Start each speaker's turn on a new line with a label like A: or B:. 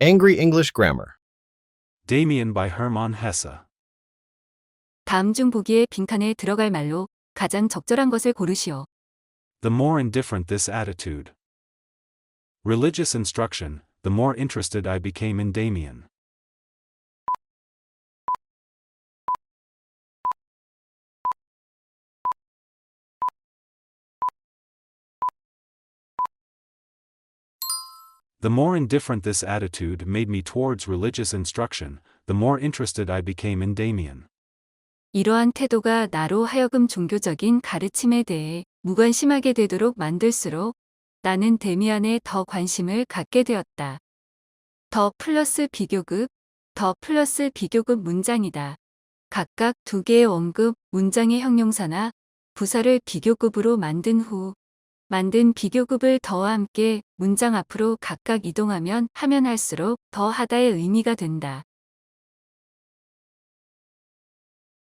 A: Angry English Grammar.
B: Damien by Hermann Hesse.
C: 다음 중 보기에 빈칸에 들어갈 말로 가장 적절한 것을 고르시오.
B: The more indifferent this attitude. Religious instruction, the more interested I became in Damien. The more indifferent this attitude made me towards religious instruction, the more interested I became in Damien.
C: 이러한 태도가 나로 하여금 종교적인 가르침에 대해 무관심하게 되도록 만들수록 나는 데미안에 더 관심을 갖게 되었다. 더 플러스 비교급, 더 플러스 비교급 문장이다. 각각 두 개의 원급 문장의 형용사나 부사를 비교급으로 만든 후 만든 비교급을 더와 함께 문장 앞으로 각각 이동하면 하면 할수록 더 하다의 의미가 된다.